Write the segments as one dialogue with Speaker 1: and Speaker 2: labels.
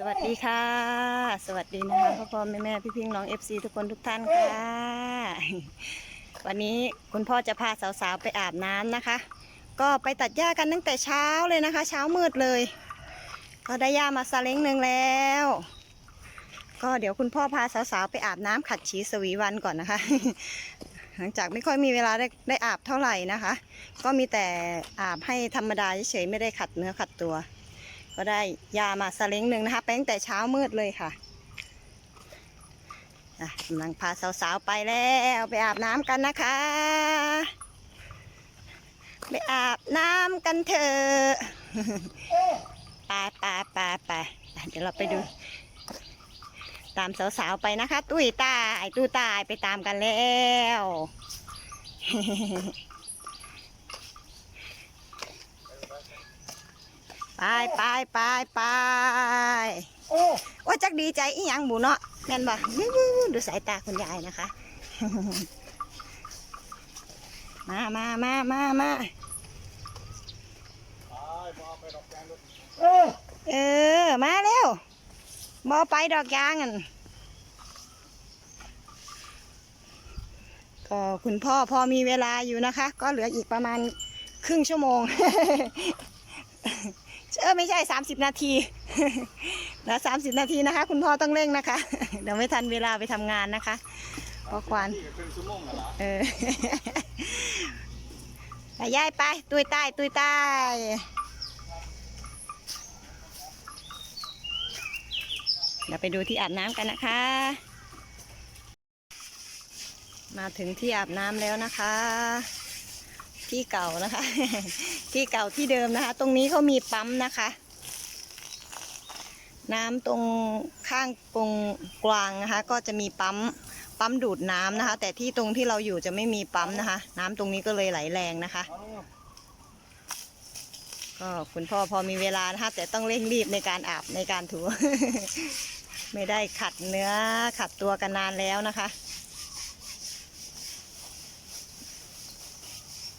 Speaker 1: สวัสดีค่ะ สวัสดีนะคะพ่อพ่อแม่แม่พี่พี่น้องเอฟซีทุกคนทุกท่านค่ะ วันนี้คุณพ่อจะพาสาวๆไปอาบน้ำนะคะ ก็ไปตัดหญ้ากันตั้งแต่เช้าเลยนะคะ เช้ามืดเลย ก็ได้หญ้ามาซาเล้งหนึ่งแล้ว ก็เดี๋ยวคุณพ่อพาสาวๆไปอาบน้ำขัดฉีสวีวันก่อนนะคะ หลังจากไม่ค่อยมีเวลาได้ได้อาบเท่าไหร่นะคะ ก็มีแต่อาบให้ธรรมดาเฉยๆไม่ได้ขัดเนื้อขัดตัว ก็ได้ยามาสเล้งหนึ่งนะคะไปตั้งแต่เช้ามืดเลยค่ะอะกำลังพาสาวๆไปแล้วไปอาบน้ำกันนะคะ ไปอาบน้ำกันเถอะไปไปไปไปอะเดี๋ยวเราไปดู ตามสาวๆไปนะคะ ตุ้ยตายตุ้ยตายไปตามกันแล้ว ไปไปไปไปว่าจักดีใจอีหยังบุเนาะแม่นบ่วู้วู้วู้ดูสายตาคุณยายนะคะ มามามามามาเออ มาเร็วบอไปดอกยางอันก็คุณพ่อพอมีเวลาอยู่นะคะ ก็เหลืออีกประมาณครึ่งชั่วโมง เออไม่ใช่30นาทีแล้ว30นาทีนะคะ คุณพ่อต้องเร่งนะคะ เดี๋ยวไม่ทันเวลาไปทำงานนะคะพราะควันเออไปย้ายไป ตุยใต้ตุยใต้เดี๋ยวไปดูที่อาบน้ำกันนะคะ มาถึงที่อาบน้ำแล้วนะคะ ที่เก่านะคะ ที่เก่าที่เดิมนะคะ ตรงนี้เขามีปั๊มนะคะ น้ำตรงข้างตรงกลางนะคะ ก็จะมีปั๊มปั๊มดูดน้ำนะคะ แต่ที่ตรงที่เราอยู่จะไม่มีปั๊มนะคะ น้ำตรงนี้ก็เลยไหลแรงนะคะก็คุณพ่อพอมีเวลานะคะแต่ต้องเร่งรีบในการอาบในการถู ไม่ได้ขัดเนื้อขัดตัวกันนานแล้วนะคะ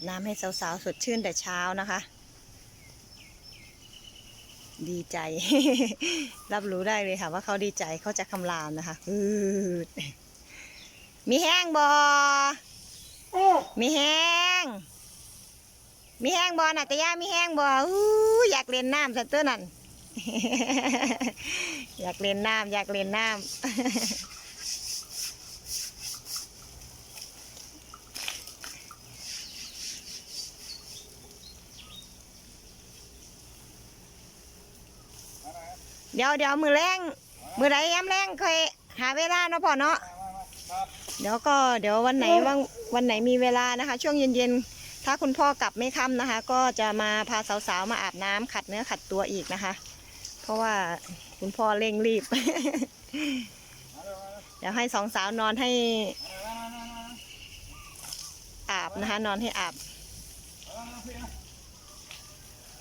Speaker 1: บน้ำให้สาวๆ สดชื่นแต่เช้านะคะ ดีใจ รับรู้ได้เลยค่ะ ว่าเขาดีใจเขาจะคำรามนะคะอืดมีแห้งบอมีแห้ง มีแห้งบอน่ะแต่ย่ามีแห้งบออู้อยากเล่นน้ำสันเตอร์นั่นอยากเล่นน้ำอยากเล่นน้ำ เดี๋ยวเดี๋ยวมือแรงมือไหนย้ำแรงค่อยหาเวลาเนาะพ่อเนาะ
Speaker 2: มามาครับ
Speaker 1: เดี๋ยวก็เดี๋ยววันไหนว่างวันไหนมีเวลานะคะ ช่วงเย็นๆ ถ้าคุณพ่อกลับไม่ค่ำนะคะ ก็จะมาพาสาวๆมาอาบน้ำขัดเนื้อขัดตัวอีกนะคะ เพราะว่าคุณพ่อเร่งรีบ
Speaker 2: มาเร็วมาเร็ว
Speaker 1: เดี๋ยวให้สองสาวนอนให้
Speaker 2: มามามามา
Speaker 1: อาบนะคะ นอนให้อาบ
Speaker 2: มามาพี่นะ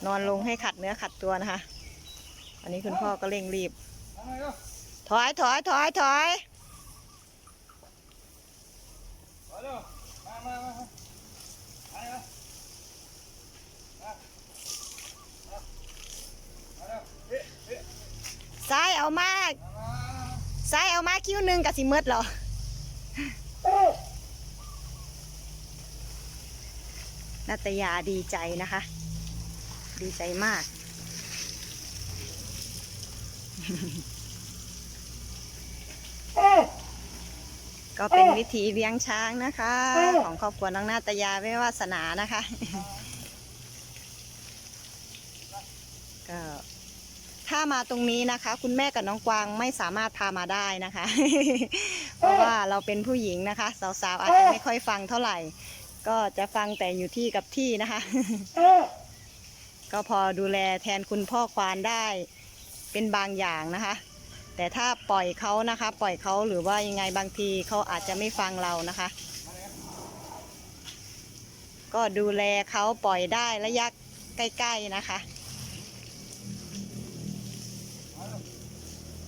Speaker 1: นอนลงให้ขัดเนื้อขัดตัวนะคะ อันนี้คุณพ่อก็เร่งรีบ ถอยถอยถอยถอย
Speaker 2: มาเร็วมามามามามาเร็วมามาเร็วเฮ้เฮ้
Speaker 1: ซ้ายเอามา
Speaker 2: มามา
Speaker 1: ซ้ายเอามาคิ้วหนึ่งกับสิมืดเหรอนัตยาดีใจนะคะ ดีใจมาก ก็เป็นวิธีเลี้ยงช้างนะคะ ของครอบครัวน้องนาตยาเววาสนานะคะ ก็ถ้ามาตรงนี้นะคะ คุณแม่กับน้องกวางไม่สามารถพามาได้นะคะ เพราะว่าเราเป็นผู้หญิงนะคะ สาวๆ อาจจะไม่ค่อยฟังเท่าไหร่ ก็จะฟังแต่อยู่ที่กับที่นะคะ ก็พอดูแลแทนคุณพ่อควานได้ เป็นบางอย่างนะคะ แต่ถ้าปล่อยเขานะคะ ปล่อยเขาหรือว่ายังไงบางทีเขาอาจจะไม่ฟังเรานะคะ ก็ดูแลเขาปล่อยได้ระยะใกล้ ๆนะคะ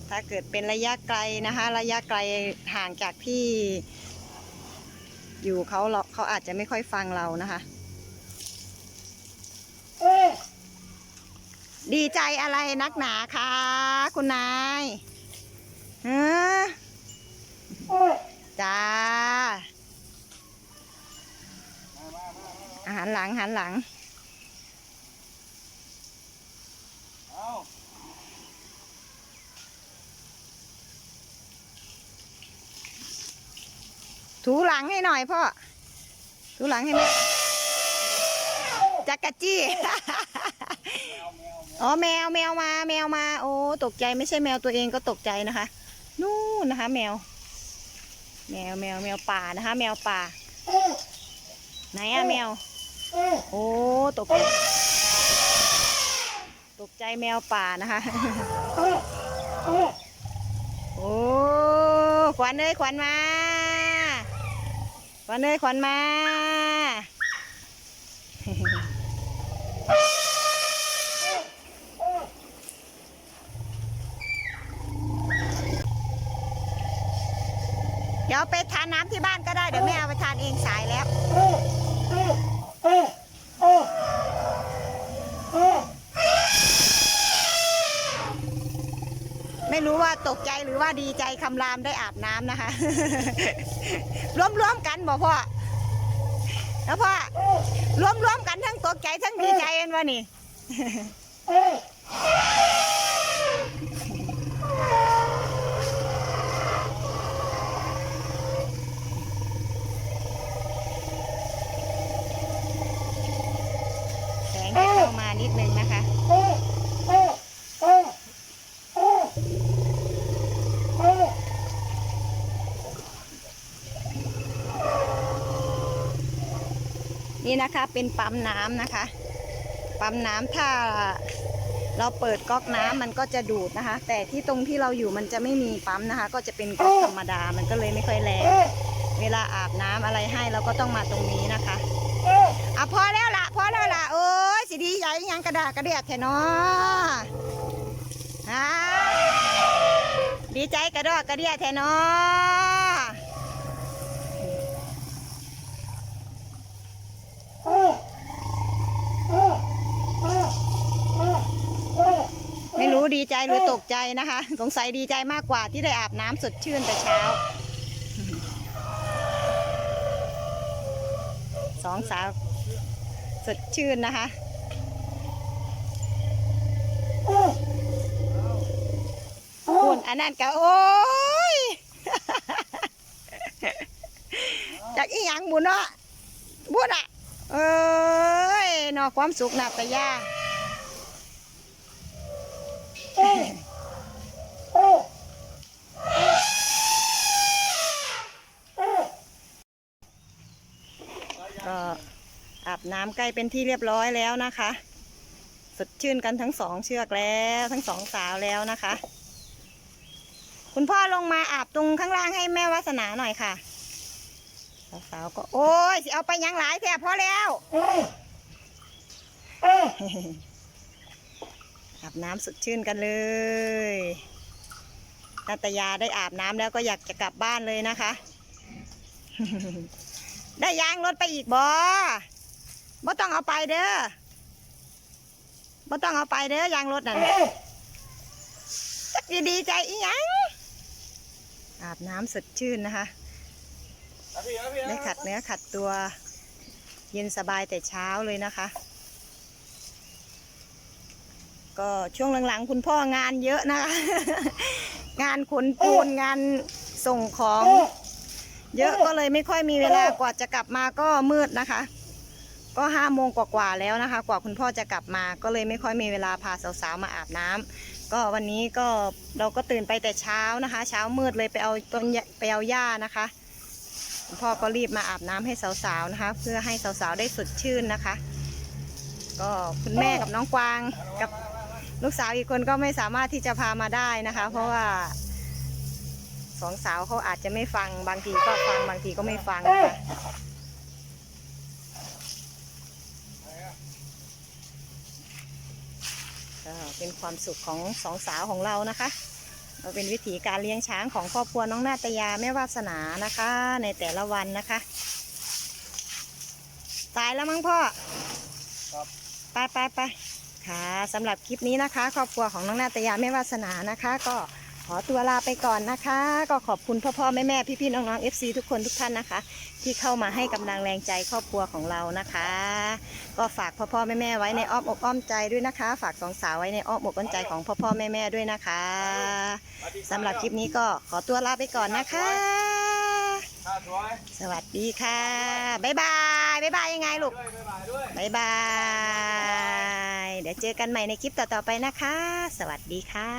Speaker 1: ถ้าเกิดเป็นระยะไกลนะคะ ระยะไกลห่างจากที่อยู่เขาเราเขาอาจจะไม่ค่อยฟังเรานะคะ ดีใจอะไรนักหนาคะคุณนายฮะจ้าอาหารหลังหันหลัง ถูหลังให้หน่อยพ่อ ถูหลังให้แม่จักรจี้ อ๋อแมวแมวมา แมวมา โอ้ตกใจไม่ใช่แมวตัวเองก็ตกใจนะคะ นู่นนะคะ แมว แมวแมวแมวป่านะคะ แมวป่า ไหนอะแมว โอ้ตกใจตกใจแมวป่านะคะ โอ้ขวัญเอ้ยขวัญมาขวัญเอ้ยขวัญมา เดี๋ยว ไปทานน้ำที่บ้านก็ได้เดี๋ยวแม่เอาไปทานเองสายแล้วไม่รู้ว่าตกใจหรือว่าดีใจคำรามได้อาบน้ำนะคะ รวมๆกันบอกพ่อแล้วพ่อรวมๆกันทั้งตกใจทั้งดีใจกันวะนี่ แสงจะเข้ามา นิดนึงนะคะนี่นะคะเป็นปั๊มน้ำนะคะ ปั๊มน้ำถ้าเราเปิดก๊อกน้ำมันก็จะดูดนะคะ แต่ที่ตรงที่เราอยู่มันจะไม่มีปั๊มนะคะ ก็จะเป็นก๊อกธรรมดามันก็เลยไม่ค่อยแรง เวลาอาบน้ำอะไรให้เราก็ต้องมาตรงนี้นะคะอะพอแล้วล่ะพอแล้ว สิดีใหญ่ยังกระดากกระเดียดแท้เนาะฮะดีใจกระดอกกระเดียดแท้เนาะไม่รู้ดีใจหรือตกใจนะคะ สงสัยดีใจมากกว่าที่ได้อาบน้ำสดชื่นแต่เช้าสองสาวสดชื่นนะคะ คุณ อันนั้นก็โอ้ยจากอีหยังบุญเนาะบุญอะเอ้ยนอความสุขนับแต่ยาก็อาบน้ำใกล้เป็นที่เรียบร้อยแล้วนะคะ สดชื่นกันทั้งสองเชือกแล้ว ทั้งสองสาวแล้วนะคะ คุณพ่อลงมาอาบตรงข้างล่างให้แม่วาสนาหน่อยค่ะสาวๆก็โอ้ยสิเอาไปยังหลายแถบพอแล้วอาบน้ำสดชื่นกันเลยนาตยาได้อาบน้ำแล้วก็อยากจะกลับบ้านเลยนะคะ ได้ยางรถไปอีกบ่บ่ต้องเอาไปเด้อบ่ต้องเอาไปเด้อยางรถนั่นจักดีใจอีหยัง อาบน้ำสดชื่นนะคะ
Speaker 2: เอาพี่เอาพี่เอา
Speaker 1: ได้ขัดเนื้อขัดตัวเย็นสบายแต่เช้าเลยนะคะ ก็ช่วงหลังๆ คุณพ่องานเยอะนะคะ งานขนปูนงานส่งของ เยอะก็เลยไม่ค่อยมีเวลากว่าจะกลับมาก็มืดนะคะ ก็ห้าโมงกว่าๆแล้วนะคะ กว่าคุณพ่อจะกลับมา ก็เลยไม่ค่อยมีเวลาพาสาวๆมาอาบน้ำก็วันนี้ก็เราก็ตื่นไปแต่เช้านะคะ เช้ามืดเลยไปเอาต้นไปเอาหญ้านะคะคุณพ่อก็รีบมาอาบน้ำให้สาวๆนะคะ เพื่อให้สาวๆได้สดชื่นนะคะ ก็คุณแม่กับน้องกวางกับลูกสาวอีกคนก็ไม่สามารถที่จะพามาได้นะคะ เพราะว่าสองสาวเขาอาจจะไม่ฟังบางทีก็ฟังบางทีก็ไม่ฟังนะคะ เป็นความสุขของสองสาวของเรานะคะเราเป็นวิถีการเลี้ยงช้างของครอบครัวน้องนาตยาแม่วาสนานะคะ ในแต่ละวันนะคะ ตายแล้วมั้งพ่อ
Speaker 2: ครับ
Speaker 1: ไปไปไปค่ะสำหรับคลิปนี้นะคะ ครอบครัวของน้องนาตยาแม่วาสนานะคะ ก็ ขอตัวลาไปก่อนนะคะ ก็ขอบคุณพ่อพ่อแม่แม่พี่พี่ๆน้องๆ FC ทุกคนทุกท่านนะคะ ที่เข้ามาให้กำลังแรงใจครอบครัวของเรานะคะ ก็ฝากพ่อพ่อแม่แม่ไว้ในอ้อมอกอ้อมใจด้วยนะคะ ฝากสองสาวไว้ในอ้อมอกอ้อมใจของพ่อพ่อแม่แม่ด้วยนะคะสำหรับคลิปนี้ก็ขอตัวลาไปก่อนนะคะ
Speaker 2: สวั
Speaker 1: สดีค่ะบ๊ายบายบ๊ายบายยังไงลูก
Speaker 2: บ๊ายบายด้วย
Speaker 1: บายบายเดี๋ยวเจอกันใหม่ในคลิปต่อๆไปนะคะ สวัสดีค่ะ